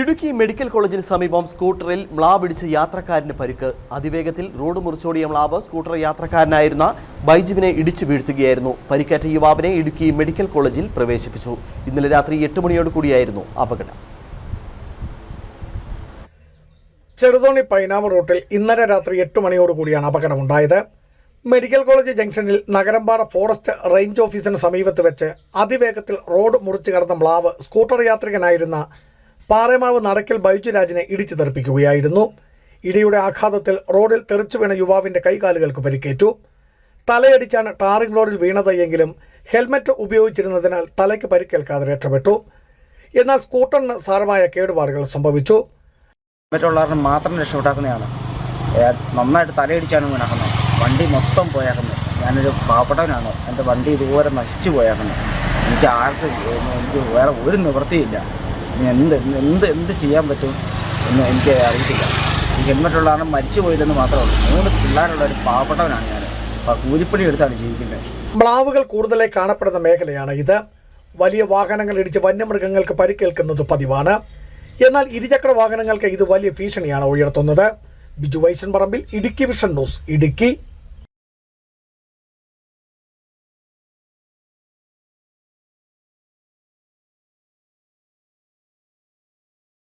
Idukki medical കോളേജിന് സമീപം സ്കൂട്ടറിൽ മ്ലാവിടിച്ച് യാത്രക്കാരന് പരിക്ക്. അതിവേഗത്തിൽ റോഡ് മുറിച്ചോടിയ മ്ലാവ് സ്കൂട്ടർ യാത്രക്കാരനായിരുന്ന ബൈജുവിനെ ഇടിച്ചു വീഴ്ത്തുകയായിരുന്നു. പരിക്കേറ്റ യുവാവിനെ ഇടുക്കി മെഡിക്കൽ കോളേജിൽ പ്രവേശിപ്പിച്ചു. ഇന്നലെ രാത്രി എട്ട് മണിയോട് കൂടിയായിരുന്നു അപകടം. ചെറുതോണി പൈനാമ റൂട്ടിൽ ഇന്നലെ രാത്രി എട്ട് മണിയോട് കൂടിയാണ് അപകടമുണ്ടായത്. മെഡിക്കൽ കോളേജ് ജംഗ്ഷനിൽ നഗരമ്പാറ ഫോറസ്റ്റ് റേഞ്ച് ഓഫീസിന് സമീപത്ത് വെച്ച് അതിവേഗത്തിൽ റോഡ് മുറിച്ചു കടന്ന മ്ലാവ് സ്കൂട്ടർ യാത്രികനായിരുന്ന പാറേമാവ് നടക്കൽ ബൈജുരാജിനെ ഇടിച്ചു തെറിപ്പിക്കുകയായിരുന്നു. ഇടിയുടെ ആഘാതത്തിൽ റോഡിൽ തെറിച്ചു വീണ യുവാവിന്റെ കൈകാലുകൾക്ക് പരിക്കേറ്റു. തലയടിച്ചാണ് ടാറിംഗ് റോഡിൽ വീണത് എങ്കിലും ഹെൽമറ്റ് ഉപയോഗിച്ചിരുന്നതിനാൽ തലയ്ക്ക് പരിക്കേൽക്കാതെ രക്ഷപ്പെട്ടു. എന്നാൽ സ്കൂട്ടറിന് സാരമായ കേടുപാടുകൾ സംഭവിച്ചു. മറ്റുള്ളവരുടെ മാത്രം രക്ഷപ്പെട്ടാക്കുന്നതാണ് നന്നായിട്ട് തലയടിച്ചാണ് വീണാക്കുന്നത്. വണ്ടി മൊത്തം പോയാക്കുന്നത്. ഞാനൊരു പാവപ്പെട്ടവനാണ്. എന്റെ വണ്ടി ഇതുപോലെ നശിച്ചു പോയാക്കുന്നത്. എനിക്ക് ആർക്കും എനിക്ക് വേറെ ഒരു നിവൃത്തിയില്ല. എന്ത് എന്ത് എന്ത് ചെയ്യാൻ പറ്റും എന്ന് എനിക്ക് അറിയത്തില്ല. ഈ ഹെൽമെറ്റ് ഉള്ളതാണ് മരിച്ചു പോയില്ലെന്ന് മാത്രമേ മൂന്ന് പിള്ളേരുള്ള ഒരു പാവപ്പെട്ടവനാണ് ഞാൻ. അപ്പോൾ കൂലിപ്പണി എടുത്താണ് ജീവിക്കുന്നത്. മ്ലാവുകൾ കൂടുതലായി കാണപ്പെടുന്ന മേഖലയാണ് ഇത്. വലിയ വാഹനങ്ങൾ ഇടിച്ച് വന്യമൃഗങ്ങൾക്ക് പരിക്കേൽക്കുന്നത് പതിവാണ്. എന്നാൽ ഇരുചക്ര വാഹനങ്ങൾക്ക് ഇത് വലിയ ഭീഷണിയാണ് ഉയർത്തുന്നത്. Biju Vaishan Parambil Idukki Vision News Idukki.